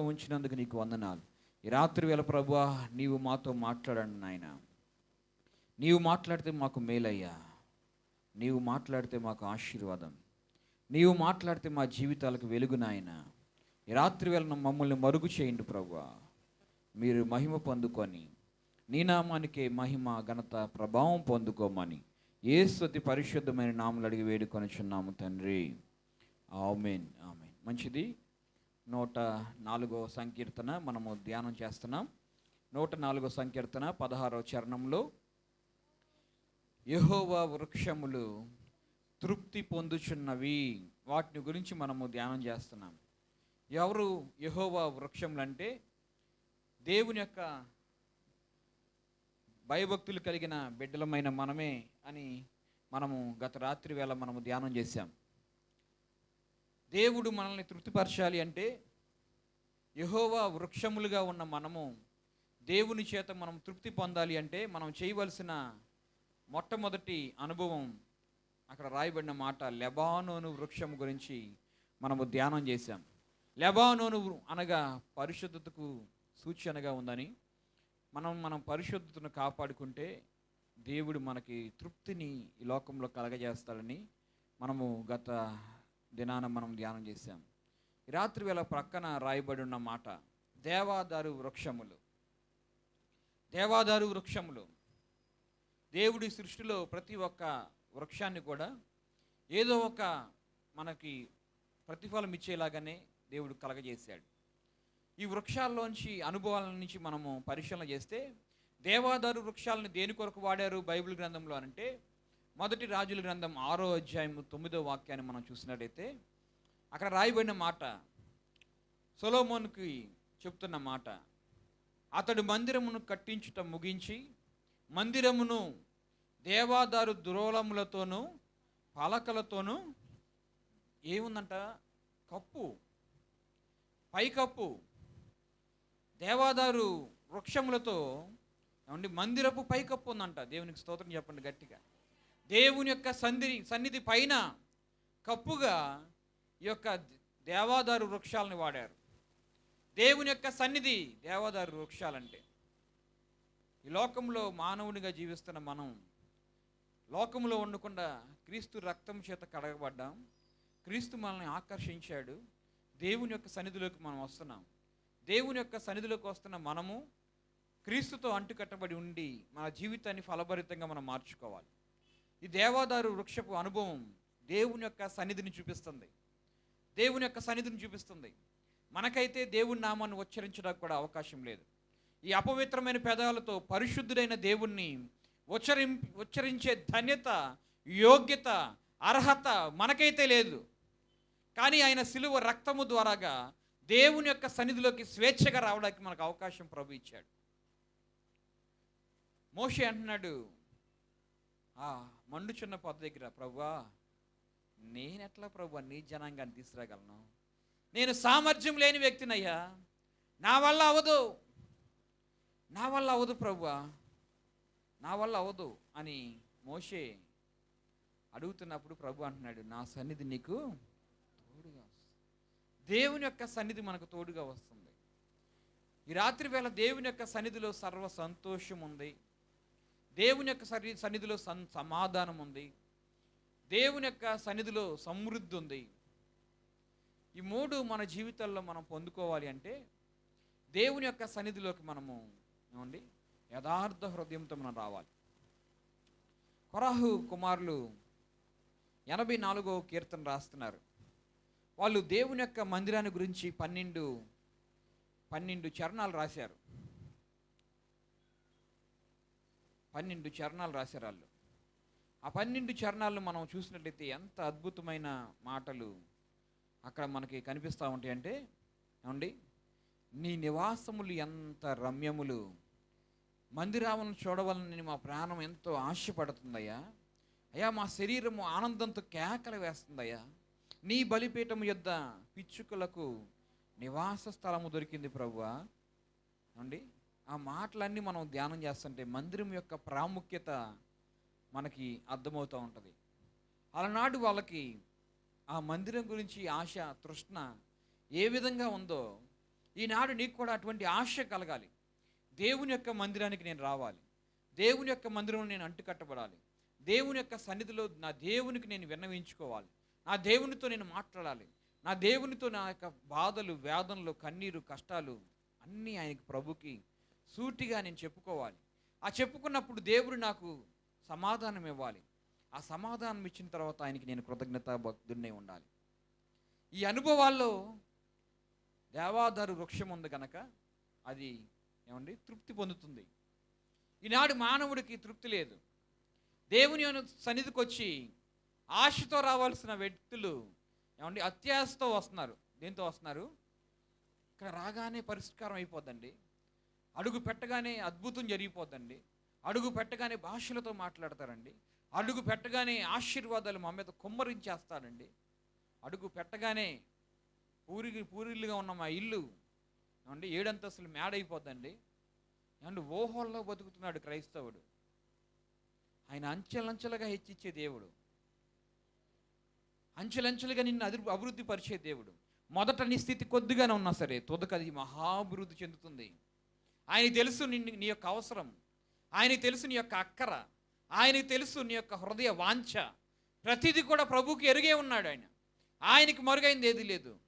ఉంచినందుకు నీకు వందనాలు. ఈ రాత్రి వేళ ప్రభువా నీవు మాతో మాట్లాడండి నాయన. నీవు మాట్లాడితే మాకు మేలయ్యా. నీవు మాట్లాడితే మాకు ఆశీర్వాదం. నీవు మాట్లాడితే మా జీవితాలకు వెలుగు నాయన. ఈ రాత్రి వేళ మమ్మల్ని మరుగు చేయండి ప్రభువా. మీరు మహిమ పొందుకొని నీ నామానికే మహిమ ఘనత ప్రభావం పొందుకోమని ఏ స్వతి పరిశుద్ధమైన నామలు అడిగి వేడుకొనిచున్నాము తండ్రి. Amen amen. మంచిది. నూట నాలుగో సంకీర్తన మనము ధ్యానం చేస్తున్నాం. నూట నాలుగో సంకీర్తన పదహారో చరణంలో యహోవా వృక్షములు తృప్తి పొందుచున్నవి. వాటిని గురించి మనము ధ్యానం చేస్తున్నాం. ఎవరు యహోవా వృక్షములు అంటే దేవుని యొక్క భయభక్తులు కలిగిన బిడ్డలమైన మనమే అని మనము గత రాత్రి వేళ మనము ధ్యానం చేశాం. దేవుడు మనల్ని తృప్తిపరచాలి అంటే యహోవా వృక్షములుగా ఉన్న మనము దేవుని చేత మనం తృప్తి పొందాలి అంటే మనం చేయవలసిన మొట్టమొదటి అనుభవం అక్కడ రాయబడిన మాట లెబానోను వృక్షం గురించి మనము ధ్యానం చేశాం. లెబానోను అనగా పరిశుద్ధతకు సూచనగా ఉందని మనం మనం పరిశుద్ధతను కాపాడుకుంటే దేవుడు మనకి తృప్తిని ఈ లోకంలో కలగజేస్తాడని మనము గత దినాన మనం ధ్యానం చేశాం. రాత్రి వేళ ప్రక్కన రాయబడి ఉన్న మాట దేవాదారు వృక్షములు. దేవాదారు వృక్షములు. దేవుడి సృష్టిలో ప్రతి ఒక్క వృక్షాన్ని కూడా ఏదో ఒక మనకి ప్రతిఫలం ఇచ్చేలాగానే దేవుడు కలగజేశాడు. ఈ వృక్షాల్లోంచి అనుభవాల నుంచి మనము పరిశీలన చేస్తే దేవాదారు వృక్షాలను దేని కొరకు వాడారు బైబిల్ గ్రంథంలో అంటే మొదటి రాజుల గ్రంథం ఆరో అధ్యాయం తొమ్మిదో వాక్యాన్ని మనం చూసినట్లయితే అక్కడ రాయబడిన మాట సొలోమోన్కి చెప్తున్న మాట అతడు మందిరమును కట్టించుట ముగించి మందిరమును దేవాదారు దురోలములతోనూ పలకలతోనూ ఏముందంట? కప్పు. పైకప్పు. దేవాదారు వృక్షములతో ఏమండి మందిరపు పైకప్పు ఉందంట. దేవునికి స్తోత్రం చెప్పండి గట్టిగా. దేవుని యొక్క సంధి సన్నిధి పైన కప్పుగా ఈ యొక్క దేవాదారు వృక్షాలను వాడారు. దేవుని యొక్క సన్నిధి దేవాదారు వృక్షాలంటే. ఈ లోకంలో మానవునిగా జీవిస్తున్న మనం లోకంలో ఉండకుండా క్రీస్తు రక్తం చేత కడగబడ్డాం. క్రీస్తు మనల్ని ఆకర్షించాడు. దేవుని యొక్క సన్నిధిలోకి మనం వస్తున్నాం. దేవుని యొక్క సన్నిధిలోకి వస్తున్న మనము క్రీస్తుతో అంటుకట్టబడి ఉండి మన జీవితాన్ని ఫలభరితంగా మనం మార్చుకోవాలి. ఈ దేవాదారు వృక్షపు అనుభవం దేవుని యొక్క సన్నిధిని చూపిస్తుంది. దేవుని యొక్క సన్నిధిని చూపిస్తుంది. మనకైతే దేవుని నామాన్ని ఉచ్చరించడానికి కూడా అవకాశం లేదు. ఈ అపవిత్రమైన పెదాలతో పరిశుద్ధుడైన దేవుణ్ణి ఉచ్చరిం ఉచ్చరించే ధన్యత యోగ్యత అర్హత మనకైతే లేదు. కానీ ఆయన సిలువ రక్తము ద్వారాగా దేవుని యొక్క సన్నిధిలోకి స్వేచ్ఛగా రావడానికి మనకు అవకాశం ప్రభు ఇచ్చాడు. మోషే అంటున్నాడు మండుచున్న పొద దగ్గర ప్రభువా నేనెట్లా ప్రభు నీ జనాంగాన్ని తీసుకురాగలను? నేను సామర్థ్యం లేని వ్యక్తినయ్యా. నా వల్ల అవదు నా వల్ల అవదు ప్రభువా నా వల్ల అవదు అని మోషే అడుగుతున్నప్పుడు ప్రభు అంటున్నాడు నా సన్నిధి నీకు తోడుగా దేవుని యొక్క సన్నిధి మనకు తోడుగా వస్తుంది. ఈ రాత్రి వేళ దేవుని యొక్క సన్నిధిలో సర్వ సంతోషం ఉంది దేవుని యొక్క సరి సన్నిధిలో సన్ సమాధానం ఉంది. దేవుని యొక్క సన్నిధిలో సమృద్ధి ఉంది. ఈ మూడు మన జీవితాల్లో మనం పొందుకోవాలి అంటే దేవుని యొక్క సన్నిధిలోకి మనము ఏమండి? యథార్థ హృదయంతో మనం రావాలి. కొరాహు కుమారులు ఎనభై నాలుగో కీర్తన రాస్తున్నారు. వాళ్ళు దేవుని యొక్క మందిరాన్ని గురించి పన్నెండు పన్నెండు చరణాలు రాశారు. పన్నెండు చరణాలు రాశారు వాళ్ళు. ఆ పన్నెండు చరణాలను మనం చూసినట్లయితే ఎంత అద్భుతమైన మాటలు అక్కడ మనకి కనిపిస్తూ ఉంటాయి అంటే ఏమండి? నీ నివాసములు ఎంత రమ్యములు. మందిరాలను చూడవాలని మా ప్రాణం ఎంతో ఆశపడుతుందయ్యా. అయ్యా మా శరీరము ఆనందంతో కేకలు వేస్తుందయ్యా. నీ బలిపీఠము యొద్ద పిచ్చుకలకు నివాస స్థలము దొరికింది ప్రభువా. అండి ఆ మాటలన్నీ మనం ధ్యానం చేస్తుంటే మందిరం యొక్క ప్రాముఖ్యత మనకి అర్థమవుతూ ఉంటుంది. అలనాడు వాళ్ళకి ఆ మందిరం గురించి ఆశ తృష్ణ ఏ విధంగా ఉందో ఈనాడు నీకు కూడా అటువంటి ఆశ కలగాలి. దేవుని యొక్క మందిరానికి నేను రావాలి. దేవుని యొక్క మందిరంలో నేను అంటుకట్టబడాలి. దేవుని యొక్క సన్నిధిలో నా దేవునికి నేను విన్నవించుకోవాలి. నా దేవునితో నేను మాట్లాడాలి. నా దేవునితో నా యొక్క బాధలు వేదనలు కన్నీరు కష్టాలు అన్నీ ఆయనకి ప్రభుకి సూటిగా నేను చెప్పుకోవాలి. ఆ చెప్పుకున్నప్పుడు దేవుడు నాకు సమాధానం ఇవ్వాలి. ఆ సమాధానం ఇచ్చిన తర్వాత ఆయనకి నేను కృతజ్ఞత భక్తుడినే ఉండాలి. ఈ అనుభవాల్లో దేవాదారు వృక్షం ఉంది కనుక అది ఏమండి? తృప్తి పొందుతుంది. ఈనాడు మానవుడికి తృప్తి లేదు. దేవుని సన్నిధికి వచ్చి ఆశతో రావాల్సిన వ్యక్తులు ఏమండి? అత్యాశతో వస్తున్నారు. దేంతో వస్తున్నారు? ఇక్కడ రాగానే పరిష్కారం అయిపోద్దండి. అడుగు పెట్టగానే అద్భుతం జరిగిపోద్దండి. అడుగు పెట్టగానే భాషలతో మాట్లాడతారండి. అడుగు పెట్టగానే ఆశీర్వాదాలు మా మీద కుమ్మరించేస్తాడండి అడుగు పెట్టగానే పూరి పూరిల్లుగా ఉన్న మా ఇల్లు ఏమండి ఏడంతస్తులు మేడైపోద్దండి. అయిపోద్దండి ఏమండి ఓహోల్లో బతుకుతున్నాడు క్రైస్తవుడు. ఆయన అంచెలంచెలుగా హెచ్చిచ్చే దేవుడు. అంచెలంచెలుగా నిన్ను అది అభివృద్ధి పరిచే దేవుడు. మొదట నీ స్థితి కొద్దిగానే ఉన్నా సరే తుదక అది మహాభివృద్ధి చెందుతుంది. ఆయన తెలుసు నిన్ను నీ యొక్క అవసరం. ఆయనకి తెలుసు నీ యొక్క అక్కర. ఆయనకి తెలుసు నీ యొక్క హృదయ వాంఛ. ప్రతిదీ కూడా ప్రభుకి ఎరుగే ఉన్నాడు ఆయన. ఆయనకి మరుగైంది ఏది లేదు.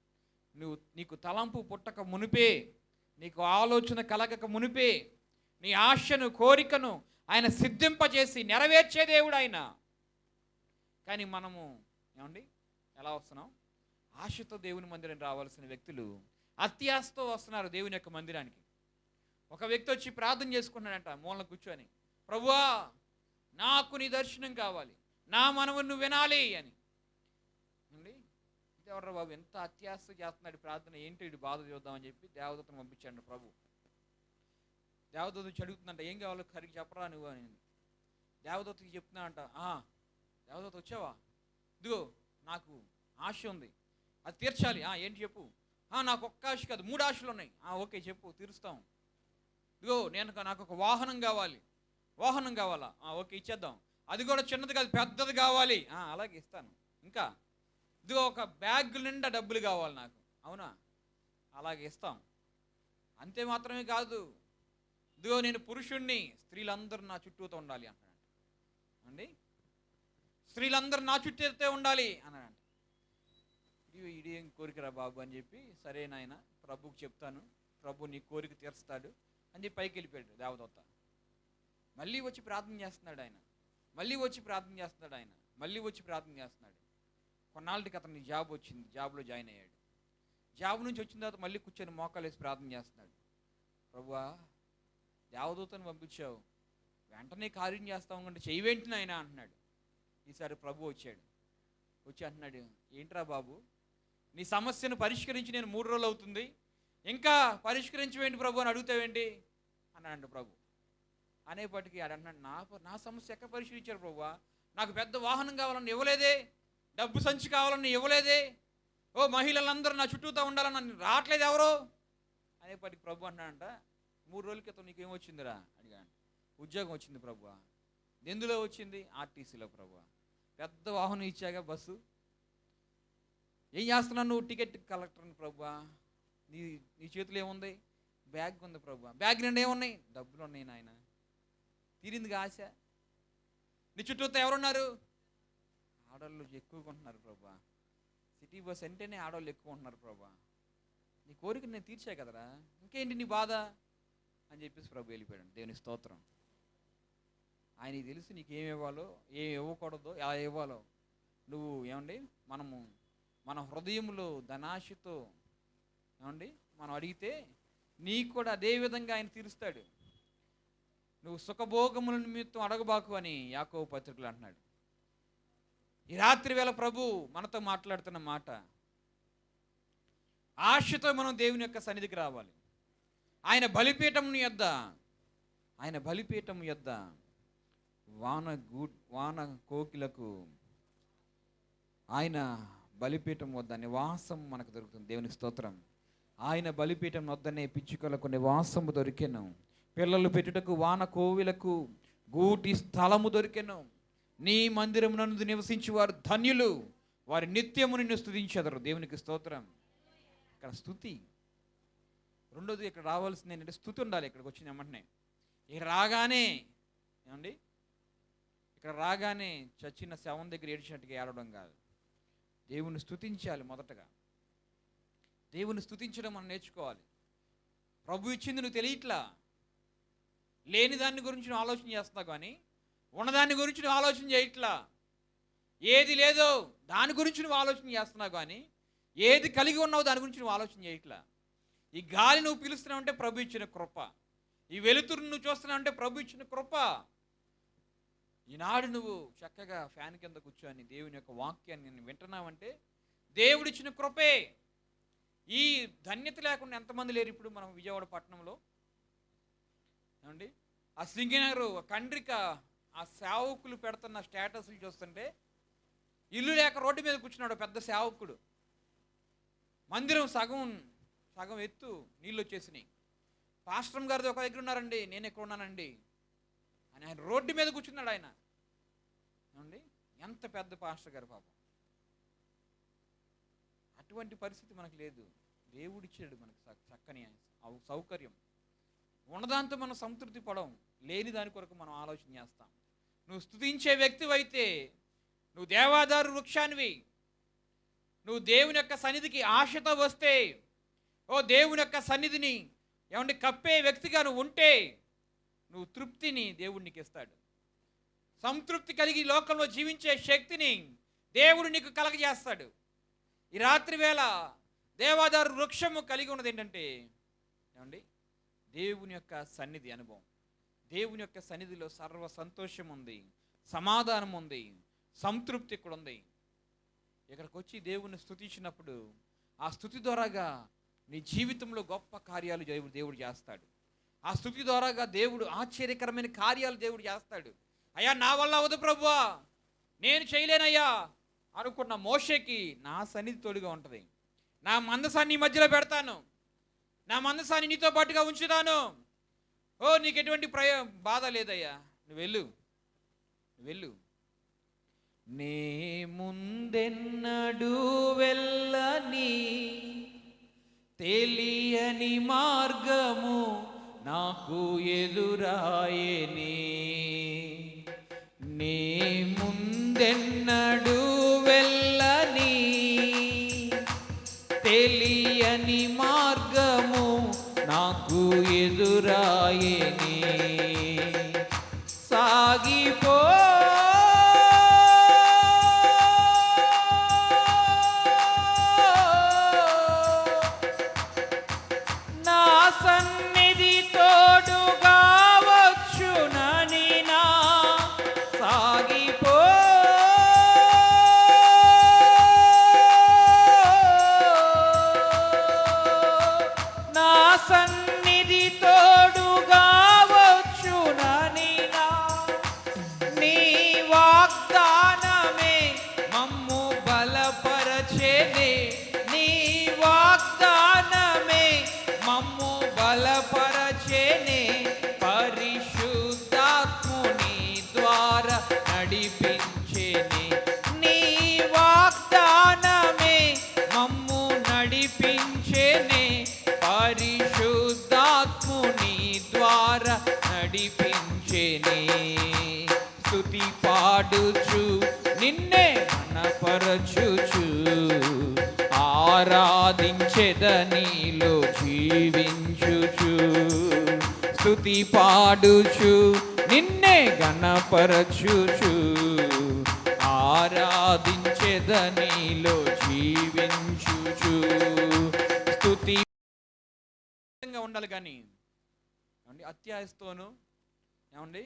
నువ్వు నీకు తలంపు పుట్టక మునిపే నీకు ఆలోచన కలగక మునిపే నీ ఆశను కోరికను ఆయన సిద్ధింపజేసి నెరవేర్చే దేవుడు ఆయన. కానీ మనము ఏమండి? ఎలా వస్తున్నాం? ఆశతో దేవుని మందిరం రావాల్సిన వ్యక్తులు అత్యాశతో వస్తున్నారు దేవుని యొక్క మందిరానికి. ఒక వ్యక్తి వచ్చి ప్రార్థన చేసుకున్నాడంట మూలన కూర్చొని ప్రభువా నాకు నీ దర్శనం కావాలి నా మనవు నువ్వు వినాలి అని. అండి బాబు ఎంత అత్యాశ చేస్తున్నాడు ప్రార్థన ఏంటి ఇటు బాధ చూద్దామని చెప్పి దేవదూతను పంపించాడు ప్రభు. దేవదూత చదువుతుందంట ఏం కావాలో సరిగ్గా చెప్పరా నువ్వు అని. దేవదూతకి చెప్తున్నా అంట "ఆ, దేవదూత వచ్చావా? ఇదిగో నాకు ఆశ ఉంది అది తీర్చాలి ఏంటి చెప్పు? నాకు ఒక్క ఆశ కాదు మూడు ఆశలు ఉన్నాయి ఓకే చెప్పు తీరుస్తాం. ఇదిగో నేను నాకు ఒక వాహనం కావాలి. వాహనం కావాలా? ఓకే ఇచ్చేద్దాం. అది కూడా చిన్నది కాదు పెద్దది కావాలి. అలాగే ఇస్తాను. ఇంకా ఇదిగో ఒక బ్యాగ్ నిండా డబ్బులు కావాలి నాకు. అవునా? అలాగే ఇస్తాం. అంతే మాత్రమే కాదు. ఇదిగో నేను పురుషుణ్ణి స్త్రీలందరూ నా చుట్టూతో ఉండాలి అంటాడు అండి? స్త్రీలందరూ నా చుట్టూతో ఉండాలి అన్నాడు. ఇది ఇదేం కోరికరా బాబు అని చెప్పి సరే నాయన ప్రభుకి చెప్తాను. ప్రభు నీ కోరిక తీరుస్తాడు. అని చెప్పి పైకి వెళ్ళిపోయాడు దేవదత్త మళ్ళీ వచ్చి ప్రార్థన చేస్తున్నాడు ఆయన. మళ్ళీ వచ్చి ప్రార్థన చేస్తున్నాడు ఆయన. మళ్ళీ వచ్చి ప్రార్థన చేస్తున్నాడు కొన్నాళ్ళకి అతనికి జాబ్ వచ్చింది. జాబ్లో జాయిన్ అయ్యాడు. జాబ్ నుంచి వచ్చిన తర్వాత మళ్ళీ కూర్చొని మోకాలు వేసి ప్రార్థన చేస్తున్నాడు. ప్రభువా దేవదూతను పంపించావు. వెంటనే కార్యం చేస్తావు అంటే చెయ్యి వెంటనే ఆయన అంటున్నాడు. ఈసారి ప్రభు వచ్చాడు. వచ్చి అంటున్నాడు ఏంట్రా బాబు? నీ సమస్యను పరిష్కరించి నేను మూడు రోజులు అవుతుంది. ఇంకా పరిష్కరించవేంటి ప్రభు అని అడుగుతావేంటి? అన్నాడు ప్రభు. అనేప్పటికీ ఆడు అన్నాడు నా నా సమస్య ఎక్కడ పరిష్కరించారు ప్రభు? నాకు పెద్ద వాహనం కావాలని ఇవ్వలేదే డబ్బు సంచి కావాలని ఇవ్వలేదే ఓ మహిళలందరూ నా చుట్టూతో ఉండాలని నన్ను రావట్లేదు ఎవరో? అనేప్పటికి ప్రభు అన్నాడంట మూడు రోజుల క్రితం నీకేం వచ్చిందిరా? అడిగాను ఉద్యోగం వచ్చింది ప్రభు. ఎందులో వచ్చింది? ఆర్టీసీలో ప్రభు. పెద్ద వాహనం ఇచ్చాగా బస్సు. ఏం చేస్తున్నావు నువ్వు? టికెట్ కలెక్టర్ని ప్రభువా నీ నీ చేతిలో ఏముంది? బ్యాగ్ ఉంది ప్రభు. బ్యాగ్ నిండా ఏమున్నాయి? డబ్బులు ఉన్నాయి నాయన. తీరింది ఆశ. నీ చుట్టూతో ఎవరున్నారు? ఆడవాళ్ళు ఎక్కువగా ఉంటున్నారు ప్రభా. సిటీ బస్ అంటేనే ఆడవాళ్ళు ఎక్కువ ఉంటున్నారు ప్రభా. నీ కోరిక నేను తీర్చా కదరా? ఇంకేంటి నీ బాధ? అని చెప్పేసి ప్రభు వెళ్ళిపోయాడు. దేవుని స్తోత్రం. ఆయనకి తెలుసు నీకు ఏమి ఇవ్వాలో ఏమి ఇవ్వకూడదో ఎలా ఇవ్వాలో. నువ్వు ఏమండి? మనము మన హృదయంలో ధనాశతో ఏమండి? మనం అడిగితే నీకు కూడా అదే విధంగా ఆయన తీరుస్తాడు. నువ్వు సుఖభోగముల నిమిత్తం అడగబాకు అని యాకో పత్రికలు అంటున్నాడు. ఈ రాత్రి వేళ ప్రభు మనతో మాట్లాడుతున్న మాట ఆశతో మనం దేవుని యొక్క సన్నిధికి రావాలి. ఆయన బలిపీఠం యొద్ద ఆయన బలిపీఠం యొద్ద వాన గూ వాన కోకిలకు ఆయన బలిపీఠం వద్ద నివాసం మనకు దొరుకుతుంది. దేవునికి స్తోత్రం. ఆయన బలిపీఠం వద్దనే పిచ్చుకలకు నివాసము దొరికెను. పిల్లలు పెట్టుటకు వాన కోవిలకు గూటి స్థలము దొరికెను. నీ మందిరము నందు నివసించి వారు ధన్యులు. వారి నిత్యము నిన్ను స్తుతించెదరు. దేవునికి స్తోత్రం. ఇక్కడ స్థుతి రెండోది ఇక్కడ రావాల్సింది ఏంటంటే స్థుతి ఉండాలి ఇక్కడికి వచ్చిన వెంటనే. ఇక రాగానే ఏమండి? ఇక్కడ రాగానే చచ్చిన శవం దగ్గర ఏడ్చినట్టుగా ఏడవడం కాదు. దేవుని స్థుతించాలి మొదటగా. దేవుని స్థుతించడం మనం నేర్చుకోవాలి. ప్రభు ఇచ్చింది నువ్వు తెలియట్లా? లేని దాని గురించి నువ్వు ఆలోచన చేస్తున్నావు కానీ ఉన్నదాని గురించి నువ్వు ఆలోచన చేయట్లా? ఏది లేదో దాని గురించి నువ్వు ఆలోచన చేస్తున్నావు కానీ ఏది కలిగి ఉన్నావు దాని గురించి నువ్వు ఆలోచన చేయట్లా? ఈ గాలి నువ్వు పిలుస్తున్నావు అంటే ప్రభు ఇచ్చిన కృప. ఈ వెలుతురు నువ్వు చూస్తున్నావు అంటే ప్రభు ఇచ్చిన కృప. ఈనాడు నువ్వు చక్కగా ఫ్యాన్ కింద కూర్చొని దేవుని యొక్క వాక్యాన్ని నేను వింటున్నావంటే దేవుడిచ్చిన కృపే. ఈ ధన్యత లేకుండా ఎంతమంది లేరు ఇప్పుడు మనం విజయవాడ పట్టణంలో? ఏమండి? ఆ సింగినగర్ కండ్రిక ఆ సేవకులు పెడుతున్న స్టేటస్లు చూస్తుంటే ఇల్లు లేక రోడ్డు మీద కూర్చున్నాడు పెద్ద సేవకుడు. మందిరం సగం సగం ఎత్తు నీళ్ళు వచ్చేసినాయి. పాస్టర్ గారిది ఒక దగ్గర ఉన్నారండి నేను ఎక్కడ ఉన్నానండి. అని ఆయన రోడ్డు మీద కూర్చున్నాడు ఆయన. ఏమండి? ఎంత పెద్ద పాస్టర్ గారు పాపం. అటువంటి పరిస్థితి మనకు లేదు. దేవుడిచ్చాడు మనకు చక్కని సౌకర్యం. ఉన్నదాంతో మనం సంతృప్తి పడం లేని దాని కొరకు మనం ఆలోచన చేస్తాం. నువ్వు స్థుతించే వ్యక్తివైతే నువ్వు దేవాదారు వృక్షానివి. నువ్వు దేవుని యొక్క సన్నిధికి ఆశతో వస్తే ఓ దేవుని యొక్క సన్నిధిని ఏమంటే కప్పే వ్యక్తిగా నువ్వు ఉంటే నువ్వు తృప్తిని దేవుడికి ఇస్తాడు. సంతృప్తి కలిగి లోకంలో జీవించే శక్తిని దేవుడు నీకు కలగజేస్తాడు. ఈ రాత్రి వేళ దేవాదారు వృక్షము కలిగి ఉన్నది ఏంటంటే ఏమండి? దేవుని యొక్క సన్నిధి అనుభవం. దేవుని యొక్క సన్నిధిలో సర్వ సంతోషం ఉంది సమాధానం ఉంది సంతృప్తి ఇక్కడ ఉంది. ఇక్కడికి వచ్చి దేవుని స్థుతించినప్పుడు ఆ స్థుతి ద్వారాగా నీ జీవితంలో గొప్ప కార్యాలు దేవుడు దేవుడు చేస్తాడు. ఆ స్థుతి ద్వారాగా దేవుడు ఆశ్చర్యకరమైన కార్యాలు దేవుడు చేస్తాడు. అయ్యా నా వల్ల అవదు ప్రభువా. నేను చేయలేనయ్యా. అనుకున్న మోషకి నా సన్నిధి తోడుగా ఉంటుంది. నా మందసాన్ని మధ్యలో పెడతాను. నా మందసాన్ని నీతో పాటుగా ఉంచుతాను. ఓ నీకు ఎటువంటి ప్రయ బాధ లేదయ్యా. నువ్వు వెళ్ళు. వెళ్ళు. నే ముందెన్నడు వెళ్ళని తెలియని మార్గము నాకు ఎదురాయని. నే ముందెన్నడు వెళ్ళని తెలియని మార్గము నాకు ఎదురాయని సాగిపో ఆరాధించెద నీలో జీవించుచు స్థుతి పాడుచు నిన్నే గణపరచుచు. ఆరాధించెద నీలో జీవించుచు స్థుతి ఉండాలి కానీ. ఏమండి? ఏమండి?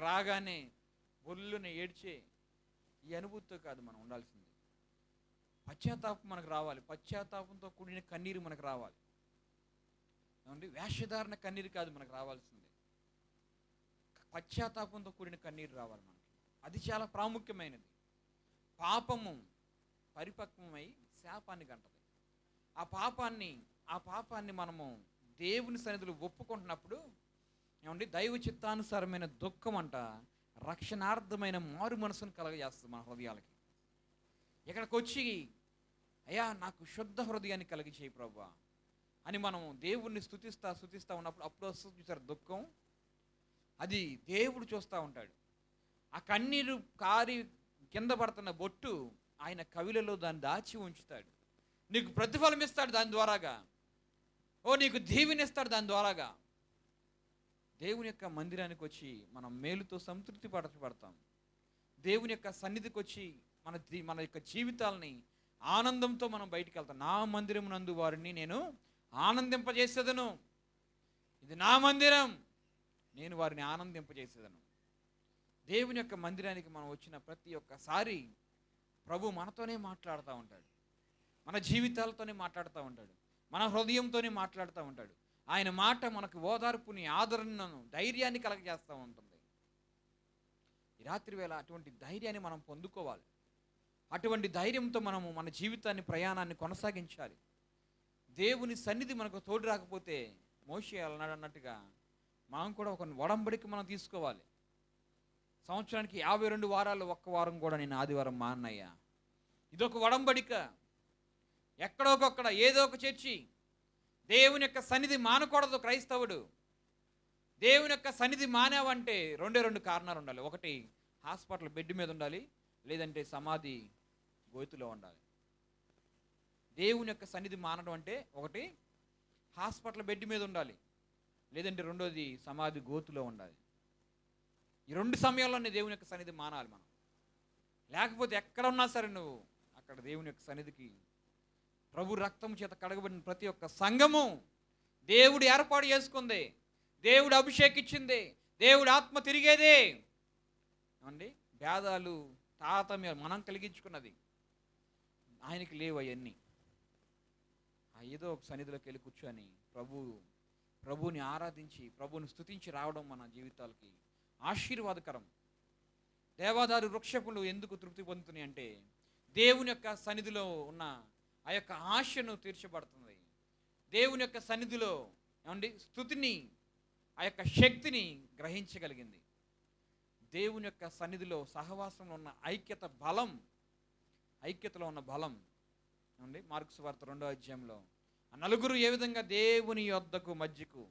రాగానే ఒళ్ళుని ఏడ్చే ఈ అనుభూతితో కాదు మనం ఉండాల్సింది. పశ్చాత్తాపం మనకు రావాలి. పశ్చాత్తాపంతో కూడిన కన్నీరు మనకు రావాలి. ఏమండి? వేషధారణ కన్నీరు కాదు మనకు రావాల్సింది. పశ్చాత్తాపంతో కూడిన కన్నీరు రావాలి మనకి. అది చాలా ప్రాముఖ్యమైనది. పాపము పరిపక్వమై శాపాన్ని గంటది ఆ పాపాన్ని ఆ పాపాన్ని మనము దేవుని సన్నిధిలో ఒప్పుకుంటున్నప్పుడు ఏమండి? దైవ చిత్తానుసారమైన దుఃఖం అంట రక్షణార్థమైన మారు మనసును కలగజేస్తుంది మన హృదయాలకి. ఇక్కడికి వచ్చి అయ్యా నాకు శుద్ధ హృదయాన్ని కలిగి చేయి ప్రభా అని మనం దేవుణ్ణి స్థుతిస్తా స్థుతిస్తూ ఉన్నప్పుడు అప్పుడు వస్తుంది చూసారు దుఃఖం? అది దేవుడు చూస్తూ ఉంటాడు. ఆ కన్నీరు కారి కింద పడుతున్న బొట్టు ఆయన కవిలలో దాన్ని దాచి ఉంచుతాడు. నీకు ప్రతిఫలం ఇస్తాడు దాని ద్వారాగా. ఓ నీకు దీవెనిస్తాడు దాని ద్వారాగా. దేవుని యొక్క మందిరానికి వచ్చి మనం మేలుతో సంతృప్తి పడతాం దేవుని యొక్క సన్నిధికి వచ్చి మన మన యొక్క జీవితాలని ఆనందంతో మనం బయటికి వెళ్తాం. నా మందిరం నందు వారిని నేను ఆనందింపజేసేదను. ఇది నా మందిరం. నేను వారిని ఆనందింపజేసేదను. దేవుని యొక్క మందిరానికి మనం వచ్చిన ప్రతి ఒక్కసారి ప్రభు మనతోనే మాట్లాడుతూ ఉంటాడు. మన జీవితాలతోనే మాట్లాడుతూ ఉంటాడు. మన హృదయంతోనే మాట్లాడుతూ ఉంటాడు. ఆయన మాట మనకు ఓదార్పుని ఆదరణను ధైర్యాన్ని కలగజేస్తూ ఉంటుంది. ఈ రాత్రి వేళ అటువంటి ధైర్యాన్ని మనం పొందుకోవాలి. అటువంటి ధైర్యంతో మనము మన జీవితాన్ని ప్రయాణాన్ని కొనసాగించాలి. దేవుని సన్నిధి మనకు తోడు రాకపోతే మోషి అన్నాడు అన్నట్టుగా మనం కూడా ఒక ఒడంబడికి మనం తీసుకోవాలి. సంవత్సరానికి యాభై రెండు వారాలు ఒక్క వారం కూడా నేను ఆదివారం మా అన్నయ్య ఇదొక ఒడంబడిక. ఎక్కడోకొక్కడ ఏదో ఒక చర్చి. దేవుని యొక్క సన్నిధి మానకూడదు క్రైస్తవుడు. దేవుని యొక్క సన్నిధి మానేవంటే రెండే రెండు కారణాలు ఉండాలి. ఒకటి హాస్పిటల్ బెడ్ మీద ఉండాలి. లేదంటే సమాధి గోతిలో ఉండాలి. దేవుని యొక్క సన్నిధి మానడం అంటే ఒకటి హాస్పిటల్ బెడ్ మీద ఉండాలి. లేదంటే రెండోది సమాధి గోతులో ఉండాలి. ఈ రెండు సమయాల్లోనే దేవుని యొక్క సన్నిధి మానాలి మనం. లేకపోతే ఎక్కడ ఉన్నా సరే నువ్వు అక్కడ దేవుని యొక్క సన్నిధికి ప్రభు రక్తం చేత కడగబడిన ప్రతి ఒక్క సంఘము దేవుడు ఏర్పాటు చేసుకుంది. దేవుడు అభిషేకించింది. దేవుడు ఆత్మ తిరిగేదే. అండి భేదాలు తారతమ్యాలు మనం కలిగించుకున్నది. ఆయనకి లేవు అవన్నీ. ఆ ఏదో ఒక సన్నిధిలోకి వెళ్ళి కూర్చొని ప్రభు ప్రభుని ఆరాధించి ప్రభుని స్తుతించి రావడం మన జీవితాలకి ఆశీర్వాదకరం. దేవాదారు వృక్షపులు ఎందుకు తృప్తి పొందుతున్నాయి అంటే దేవుని యొక్క సన్నిధిలో ఉన్న ఆ యొక్క ఆశను తీర్చబడుతుంది. దేవుని యొక్క సన్నిధిలో ఏమండి? స్థుతిని ఆ యొక్క శక్తిని గ్రహించగలిగింది. దేవుని యొక్క సన్నిధిలో సహవాసంలో ఉన్న ఐక్యత బలం ఐక్యతలో ఉన్న బలం. ఏమండి? మార్క్స్ వార్త రెండో అధ్యాయంలో ఆ నలుగురు ఏ విధంగా దేవుని యొద్దకు మధ్యకు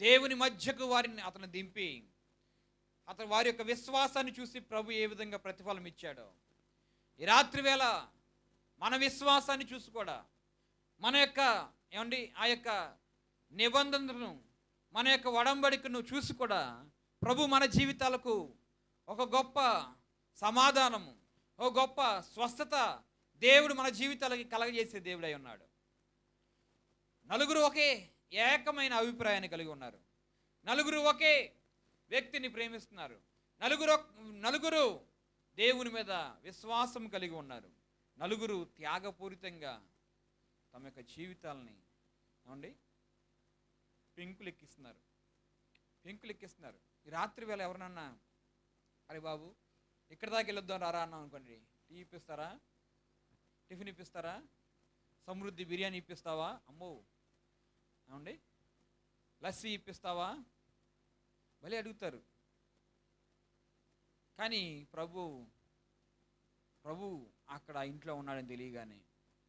దేవుని మధ్యకు వారిని అతను దింపి అతను వారి యొక్క విశ్వాసాన్ని చూసి ప్రభు ఏ విధంగా ప్రతిఫలం ఇచ్చాడో ఈ రాత్రి వేళ మన విశ్వాసాన్ని చూసి కూడా మన యొక్క ఏమండి? ఆ యొక్క నిబంధనలను మన యొక్క వడంబడికను చూసి కూడా ప్రభు మన జీవితాలకు ఒక గొప్ప సమాధానము ఓ గొప్ప స్వస్థత దేవుడు మన జీవితాలకి కలగజేసే దేవుడై ఉన్నాడు. నలుగురు ఒకే ఏకమైన అభిప్రాయాన్ని కలిగి ఉన్నారు. నలుగురు ఒకే వ్యక్తిని ప్రేమిస్తున్నారు. నలుగురు నలుగురు దేవుని మీద విశ్వాసం కలిగి ఉన్నారు. నలుగురు త్యాగపూరితంగా తమ యొక్క జీవితాలని ఏమండి? పెంకులు ఎక్కిస్తున్నారు పెంకులు ఎక్కిస్తున్నారు ఈ రాత్రి వేళ ఎవరినన్నా అరే బాబు ఇక్కడ దాకా వెళ్ళొద్దాం రారా అన్నాం అనుకోండి. టీ ఇప్పిస్తారా? టిఫిన్ ఇప్పిస్తారా? సమృద్ధి బిర్యానీ ఇప్పిస్తావా? అమ్మో! ఏమండి? లస్సీ ఇప్పిస్తావా? భలే అడుగుతారు. కానీ ప్రభు ప్రభు అక్కడ ఇంట్లో ఉన్నాడని తెలియగానే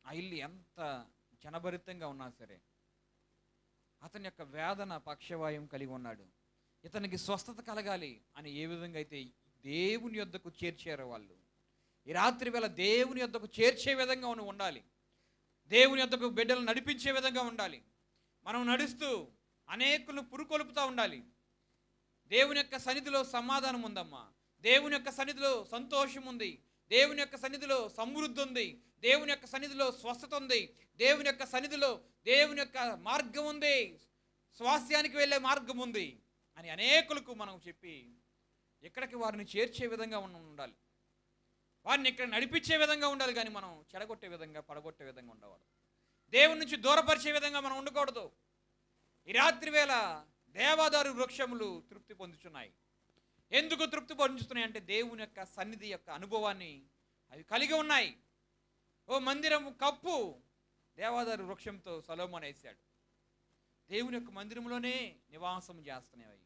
ఆ ఇల్లు ఎంత జనభరితంగా ఉన్నా సరే అతని యొక్క వేదన పక్షవాయం కలిగి ఉన్నాడు. ఇతనికి స్వస్థత కలగాలి అని ఏ విధంగా అయితే దేవుని యొద్దకు చేర్చారు వాళ్ళు. ఈ రాత్రి వేళ దేవుని యొద్దకు చేర్చే విధంగా నువ్వు ఉండాలి. దేవుని యొద్దకు బిడ్డలు నడిపించే విధంగా ఉండాలి. మనం నడుస్తూ అనేకులను పురుకొలుపుతూ ఉండాలి. దేవుని యొక్క సన్నిధిలో సమాధానం ఉందమ్మా. దేవుని యొక్క సన్నిధిలో సంతోషం ఉంది. దేవుని యొక్క సన్నిధిలో సమృద్ధి ఉంది. దేవుని యొక్క సన్నిధిలో స్వస్థత ఉంది. దేవుని యొక్క సన్నిధిలో దేవుని యొక్క మార్గం ఉంది. స్వాస్థ్యానికి వెళ్ళే మార్గం ఉంది అని అనేకులకు మనం చెప్పి ఇక్కడికి వారిని చేర్చే విధంగా ఉండాలి. వారిని ఇక్కడ నడిపించే విధంగా ఉండాలి కానీ మనం చెడగొట్టే విధంగా పడగొట్టే విధంగా ఉండవాలి దేవుని నుంచి దూరపరిచే విధంగా మనం ఉండకూడదు. ఈ రాత్రి వేళ దేవాదారు వృక్షములు తృప్తి పొందుతున్నాయి ఎందుకు తృప్తి పొందుతున్నాయి అంటే దేవుని యొక్క సన్నిధి యొక్క అనుభవాన్ని అవి కలిగి ఉన్నాయి. ఓ మందిరం కప్పు దేవాదారు వృక్షంతో సలోమోన్ వేశాడు. దేవుని యొక్క మందిరంలోనే నివాసం చేస్తున్నాయి.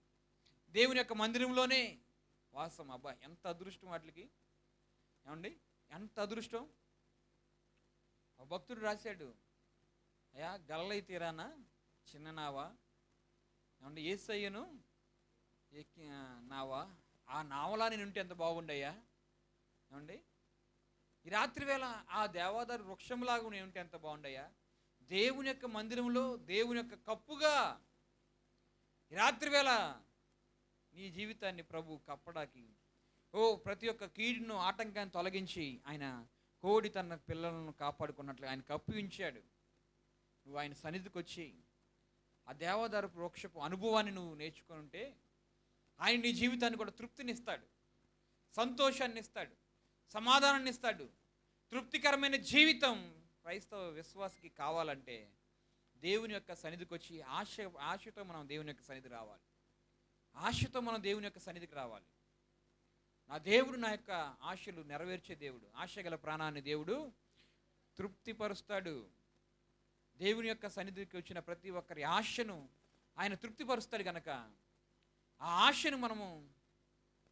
దేవుని యొక్క మందిరంలోనే వాసం. అబ్బా ఎంత అదృష్టం వాటికి. ఏమండి? ఎంత అదృష్టం? ఆ భక్తుడు రాశాడు. అయ్యా గల్లై తీరానా? చిన్న నావా ఏమంటే ఏసయ్యను ఎక్కి నావా? ఆ నావలా నేను ఉంటే ఎంత బాగుండయ్యా? ఏమండి? ఈ రాత్రి వేళ ఆ దేవాదారు వృక్షంలాగా నేను ఉంటే ఎంత బాగుండయ్యా? దేవుని యొక్క మందిరంలో దేవుని యొక్క కప్పుగా రాత్రివేళ రాత్రి వేళ నీ జీవితాన్ని ప్రభు కప్పడానికి. ఓ ప్రతి ఒక్క కీడును ఆటంకాన్ని తొలగించి ఆయన కోడి తన పిల్లలను కాపాడుకున్నట్లు ఆయన కప్పి ఉంచాడు. నువ్వు ఆయన సన్నిధికి వచ్చి ఆ దేవదార వృక్షపు అనుభవాన్ని నువ్వు నేర్చుకుని ఉంటే ఆయన నీ జీవితాన్ని కూడా తృప్తినిస్తాడు. సంతోషాన్ని ఇస్తాడు. సమాధానాన్ని ఇస్తాడు. తృప్తికరమైన జీవితం క్రైస్తవ విశ్వాసకి కావాలంటే దేవుని యొక్క సన్నిధికి వచ్చి ఆశ ఆశతో మనం దేవుని యొక్క సన్నిధి రావాలి. ఆశతో మనం దేవుని యొక్క సన్నిధికి రావాలి. నా దేవుడు నా యొక్క ఆశలు నెరవేర్చే దేవుడు ఆశ గల ప్రాణాన్ని దేవుడు తృప్తిపరుస్తాడు. దేవుని యొక్క సన్నిధికి వచ్చిన ప్రతి ఒక్కరి ఆశను ఆయన తృప్తిపరుస్తాడు కనుక ఆ ఆశను మనము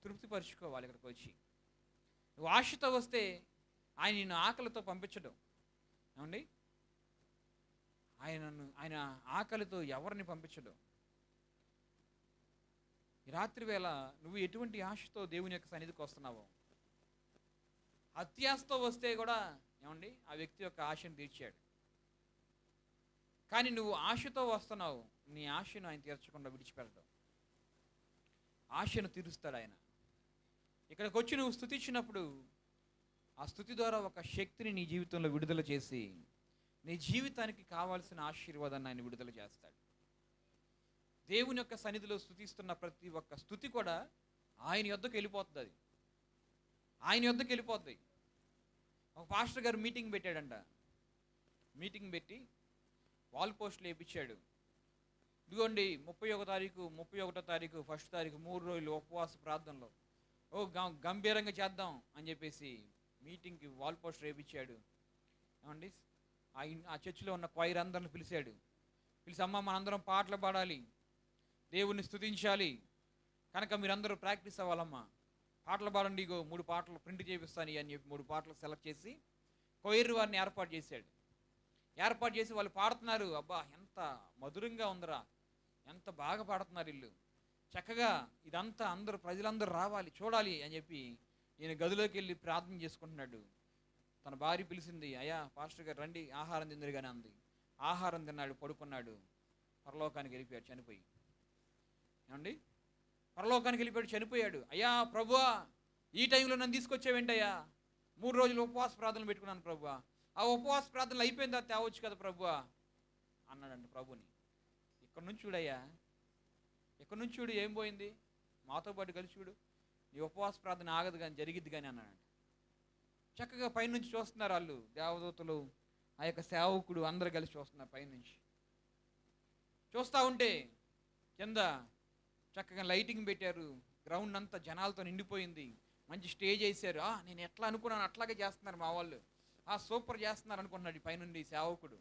తృప్తిపరుచుకోవాలి ఇక్కడికి వచ్చి. నువ్వు ఆశతో వస్తే ఆయన నిన్ను ఆకలితో పంపించడం. ఏమండి? ఆయనను ఆయన ఆకలితో ఎవరిని పంపించడం? ఈ రాత్రి వేళ నువ్వు ఎటువంటి ఆశతో దేవుని యొక్క సన్నిధికి వస్తున్నావో? అత్యాశతో వస్తే కూడా ఏమండి? ఆ వ్యక్తి యొక్క ఆశను తీర్చాడు. కానీ నువ్వు ఆశతో వస్తున్నావు నీ ఆశను ఆయన తీర్చకుండా విడిచిపెడతావు ఆశను తీరుస్తాడు ఆయన. ఇక్కడికి వచ్చి నువ్వు స్థుతించినప్పుడు ఆ స్థుతి ద్వారా ఒక శక్తిని నీ జీవితంలో విడుదల చేసి నీ జీవితానికి కావాల్సిన ఆశీర్వాదాన్ని ఆయన విడుదల చేస్తాడు. దేవుని యొక్క సన్నిధిలో స్థుతిస్తున్న ప్రతి ఒక్క స్థుతి కూడా ఆయన యొద్దకు వెళ్ళిపోతుంది. అది ఆయన యొద్దకు వెళ్ళిపోతుంది. ఒక పాస్టర్ గారు మీటింగ్ పెట్టాడంట. మీటింగ్ పెట్టి వాల్ పోస్టులు వేయించాడు. ఇదిగోండి ముప్పై ఒక తారీఖు ముప్పై ఒకటో తారీఖు ఫస్ట్ తారీఖు మూడు రోజులు ఉపవాస ప్రార్థనలో. ఓ గం- గంభీరంగా చేద్దాం అని చెప్పేసి మీటింగ్కి వాల్ పోస్టర్ వేయించాడు. ఏమండి? ఆ చర్చిలో ఉన్న క్వైర్ అందరిని పిలిచాడు. పిలిచి అమ్మ మనందరం పాటలు పాడాలి. దేవుణ్ణి స్థుతించాలి కనుక మీరందరూ ప్రాక్టీస్ అవ్వాలమ్మా. పాటలు పాడండి ఇగో మూడు పాటలు ప్రింట్ చేపిస్తాను అని చెప్పి మూడు పాటలు సెలెక్ట్ చేసి కొయిర్ వారిని ఏర్పాటు చేశాడు. ఏర్పాటు చేసి వాళ్ళు పాడుతున్నారు. అబ్బా ఎంత మధురంగా ఉందిరా. ఎంత బాగా పాడుతున్నారు ఇల్లు చక్కగా ఇదంతా అందరూ ప్రజలందరూ రావాలి చూడాలి అని చెప్పి ఈయన గదిలోకి వెళ్ళి ప్రార్థన చేసుకుంటున్నాడు. తన భార్య పిలిచింది అయ్యా పాస్టర్ గారు రండి ఆహారం తిందరు కానీ అంది. ఆహారం తిన్నాడు పడుకున్నాడు. పరలోకానికి వెళ్ళిపోయాడు చనిపోయి. ఏమండి? పరలోకానికి వెళ్ళిపోయాడు చనిపోయాడు. అయ్యా ప్రభువా ఈ టైంలో నన్ను తీసుకొచ్చావేంటయ్యా? మూడు రోజులు ఉపవాస ప్రార్థనలు పెట్టుకున్నాను ప్రభువా. ఆ ఉపవాస ప్రార్థనలు అయిపోయిన తర్వాత తేవచ్చు కదా ప్రభువా? అన్నాడంట ప్రభుని. ఇక్కడ నుంచి చూడయ్యా. ఇక్కడ నుంచి చూడు ఏం పోయింది? మాతో పాటు కలిసి చూడు. నీ ఉపవాస ప్రార్థన ఆగదు కానీ జరిగిద్ది కానీ అన్నాడంట. చక్కగా పైనుంచి చూస్తున్నారు వాళ్ళు దేవదూతలు ఆ యొక్క సేవకుడు అందరు కలిసి చూస్తున్నారు పైనుంచి. చూస్తూ ఉంటే కింద చక్కగా లైటింగ్ పెట్టారు. గ్రౌండ్ అంతా జనాలతో నిండిపోయింది. మంచి స్టేజ్ వేసారు ఆ నేను ఎట్లా అనుకున్నాను అట్లాగే చేస్తున్నారు మా వాళ్ళు. ఆ సూపర్ చేస్తున్నారు అనుకుంటున్నాడు ఈ పైనుండి సేవకుడు.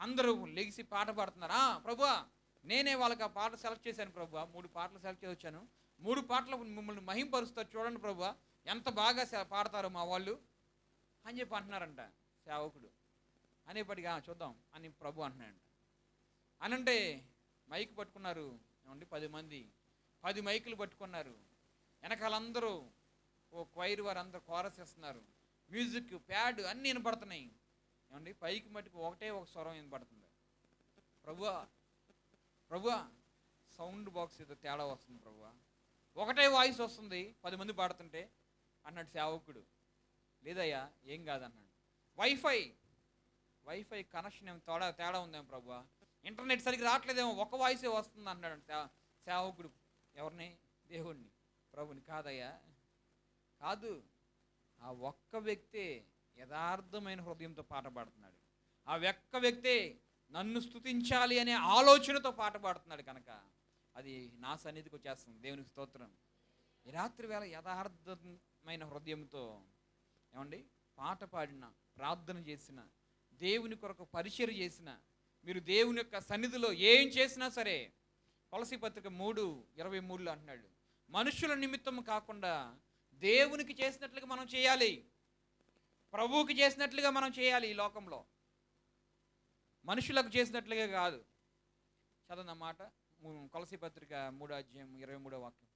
అందరూ లెగిసి పాట పాడుతున్నారు. ఆ ప్రభువా నేనే వాళ్ళకి ఆ పాట సెలెక్ట్ చేశాను ప్రభువా మూడు పాటలు సెలెక్ట్ చేసి వచ్చాను. మూడు పాటలు మిమ్మల్ని మహింపరుస్తారు చూడండి ప్రభు. ఎంత బాగా పాడతారు మా వాళ్ళు. అని చెప్పి అంటున్నారంట సేవకుడు. అనేప్పటికీ "ఆ, చూద్దాం అని ప్రభు అంటున్నాడంట. అనంటే మైక్ పట్టుకున్నారు. ఏమండి? పది మంది. పది మైకులు పట్టుకున్నారు. వెనకాలందరూ ఓ క్వైర్ వారు అందరూ కోరస్ ఇస్తున్నారు మ్యూజిక్ ప్యాడ్ అన్నీ వినపడుతున్నాయి. ఏమండి? పైకి మట్టుకు ఒకటే ఒక స్వరం వినపడుతుంది. ప్రభువా ప్రభువా సౌండ్ బాక్స్ ఏదో తేడా వస్తుంది ప్రభువా. ఒకటే వాయిస్ వస్తుంది పది మంది పాడుతుంటే అన్నాడు సేవకుడు. లేదయ్యా ఏం కాదన్నాడు. వైఫై వైఫై కనెక్షన్ ఏం తేడా తేడా ఉందేమో ప్రభువా. ఇంటర్నెట్ సరిగ్గా రావట్లేదేమో ఒక వాయిసే వస్తుంది అన్నాడు సేవకుడు ఎవరిని? దేవుణ్ణి. ప్రభుని. కాదయ్యా. కాదు. ఆ ఒక్క వ్యక్తే యథార్థమైన హృదయంతో పాట పాడుతున్నాడు. ఆ ఒక్క వ్యక్తే నన్ను స్తుతించాలి అనే ఆలోచనతో పాట పాడుతున్నాడు కనుక అది నా సన్నిధికి వచ్చేస్తుంది. దేవునికి స్తోత్రం. ఈ రాత్రి వేళ యథార్థమైన హృదయంతో ఏమండి? పాట పాడిన ప్రార్థన చేసిన దేవుని కొరకు పరిచయం చేసిన మీరు దేవుని యొక్క సన్నిధిలో ఏం చేసినా సరే తులసి పత్రిక మూడు ఇరవై మూడులో అంటున్నాడు మనుషుల నిమిత్తం కాకుండా దేవునికి చేసినట్లుగా మనం చేయాలి ప్రభువుకి చేసినట్లుగా మనం చేయాలి ఈ లోకంలో మనుషులకు చేసినట్లుగా కాదు చదవండి మాట కొలసి పత్రిక మూడో అధ్యాయం ఇరవై మూడో వాక్యం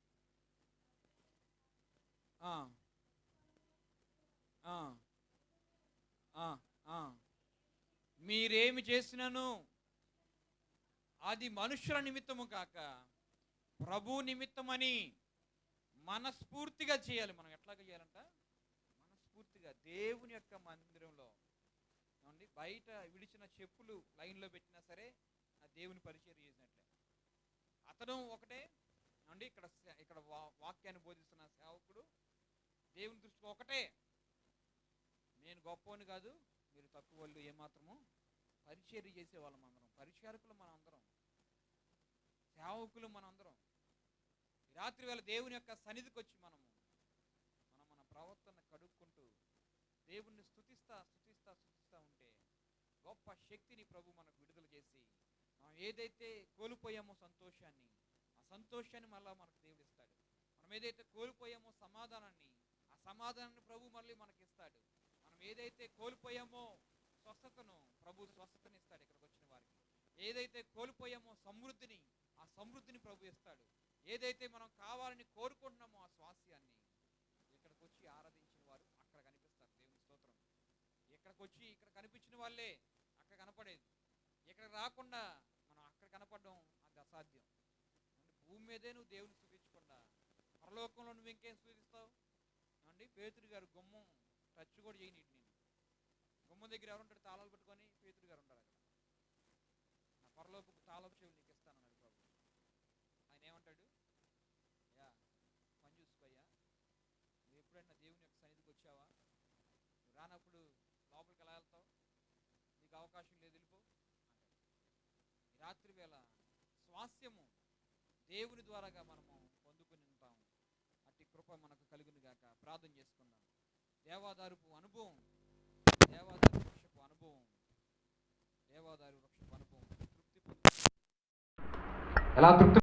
ఆ. ఆ. ఆ. మీరేమి చేసినను? అది మనుషుల నిమిత్తము కాక ప్రభు నిమిత్తమని మనస్ఫూర్తిగా చేయాలి. మనం ఎట్లా చేయాలంట? మనస్ఫూర్తిగా. దేవుని యొక్క మందిరంలో ఏమండి? బయట విడిచిన చెప్పులు లైన్లో పెట్టినా సరే ఆ దేవుని పరిచయం చేసినట్లే. అతను ఒకటే ఏమండి? ఇక్కడ ఇక్కడ వా- వాక్యాన్ని బోధిస్తున్న సేవకుడు దేవుని దృష్టిలో ఒకటే. నేను గొప్పని కాదు మీరు తక్కువ వాళ్ళు ఏమాత్రము పరిచర్య చేసే వాళ్ళం అందరం. పరిచారకులు మన అందరం. సేవకులు మన అందరం. రాత్రి వేళ దేవుని యొక్క సన్నిధికి వచ్చి మనము మనం మన ప్రవర్తన కడుక్కుంటూ దేవుణ్ణి స్తుతిస్తా స్థుతిస్తా స్తుతిస్తా ఉంటే గొప్ప శక్తిని ప్రభు మనకు విడుదల చేసి మనం ఏదైతే కోల్పోయామో సంతోషాన్ని ఆ సంతోషాన్ని మళ్ళీ మనకు దేవుడు ఇస్తాడు. మనం ఏదైతే కోల్పోయామో సమాధానాన్ని ఆ సమాధానాన్ని ప్రభు మళ్ళీ మనకి ఇస్తాడు మనం ఏదైతే కోల్పోయామో స్వస్థతను ప్రభు స్వస్థతని ఇస్తాడు ఇక్కడికి వచ్చిన వారికి. ఏదైతే కోల్పోయామో సమృద్ధిని ఆ సమృద్ధిని ప్రభు ఇస్తాడు. ఏదైతే మనం కావాలని కోరుకుంటున్నామో ఆ స్వాస్యాన్ని ఇక్కడికి వచ్చి ఆరాధించిన వారు అక్కడ కనిపిస్తారు. దేవుని స్తోత్రం. ఇక్కడికి వచ్చి ఇక్కడ కనిపించిన వాళ్ళే అక్కడ కనపడేది. ఇక్కడ రాకుండా మనం అక్కడ కనపడడం అది అసాధ్యం. అంటే భూమి మీదే నువ్వు దేవుని స్థుతించకుండా పరలోకంలో నువ్వు ఇంకేం స్థుతిస్తావు? అండి పేతురు గారు గుమ్మం టచ్ కూడా చేయని నేను. గుమ్మం దగ్గర ఎవరుంటాడు తాళాలు పట్టుకొని పేతుడు గారు ఉంటాడు అక్కడ. నా పొరలోపు తాళపు చెవులు నీకు ఇస్తానన్నాడు ప్రభు. ఆయన ఏమంటాడు? యా పని చూసుకోయ్యా నువ్వు ఎప్పుడైనా దేవుని యొక్క సన్నిధికి వచ్చావా? నువ్వు రానప్పుడు లోపలికి ఎలా వెళ్తావు? నీకు అవకాశం లేదు వెళ్ళిపో అంటాడు. ఈ రాత్రి వేళ స్వాస్యము దేవుని ద్వారాగా మనము పొందుకుని ఉంటాము. అట్టి కృప మనకు కలుగునుగాక ప్రార్థన చేసుకుందాం. దేవాదారుపు అనుభవం. దేవాదారు వృక్షపు అనుభవం. దేవాదారు వృక్షపు అనుభవం. తృప్తి ఎలా తృప్తి